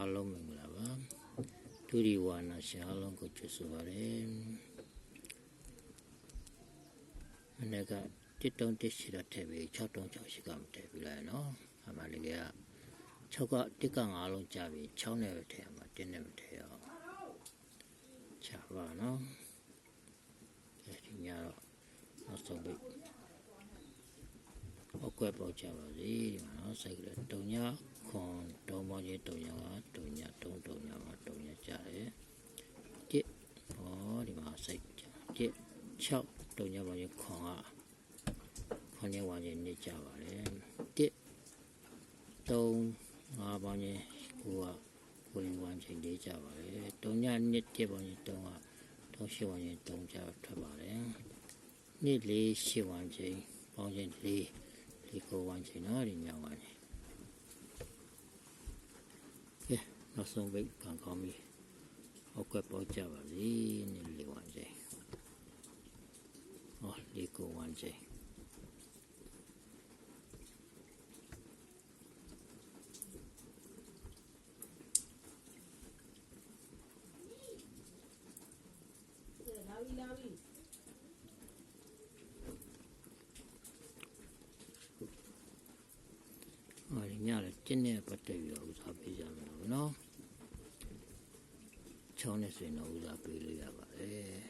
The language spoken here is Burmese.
အားလုံးမင်္ဂလာပါဒုတိဝါနာရှင်အားလုံးကိုကြိုဆိုပါရစေမနေ့ကတစ်တုံးတစ်ရှိတော့ထည့်ပြီး6တုံး6ရှိကမထည့်ပြီးလိုက်နော်အမှလည်းက6ကတစ်က9လုံးကြာပြီး6နဲ့ပဲထည့်ရမှာ1နဲ့မထည့်ရအောင်ချပါနော်အဲဒီညတော့နောက်ဆုံးပြီးဟုတ်ကဲ့ပေါ့ကြပါစေဒီမှာနော်စိတ်ကလေးတုံည ခွန်တုံးပေါင်းချင်းတုံညကတုံညတုံးတုံညမှာတုံညကြတယ်တစ်ဟောဒီမှာစိတ်ကြတစ်6တုံညပေါင်းချင်းခွန်ကခွန်ချင်းဝါချင်းနေကြပါတယ်တစ်တုံးငါးပေါင်းချင်းကိုကကိုရင်ဝါချင်းနေကြပါတယ်တုံညနှစ်တစ်ပေါင်းချင်းတုံးကတုံးရှိဝါချင်းတုံးကြထွက်ပါတယ်နှစ်လေးရှိဝါချင်းပေါင်းချင်းလေးဒီကိုဝါချင်းနော်ဒီညဝါချင်း ကဲ နောက်ဆုံးပိတ်ကံကောင်းပြီဟုတ်ကဲ့ပေါ့ကြပါစေနေလေးဝမ်းကျိဟောလေးကိုဝမ်းကျိလာပြီလာပြီဟောဒီညလည်းတင်းနဲ့ပတ်သက်ပြီးတော့ဥစားပေးကြမယ်နော် ချောင်းနဲ့ဆိုရင်တော့ဥစားပေးလို့ရပါတယ်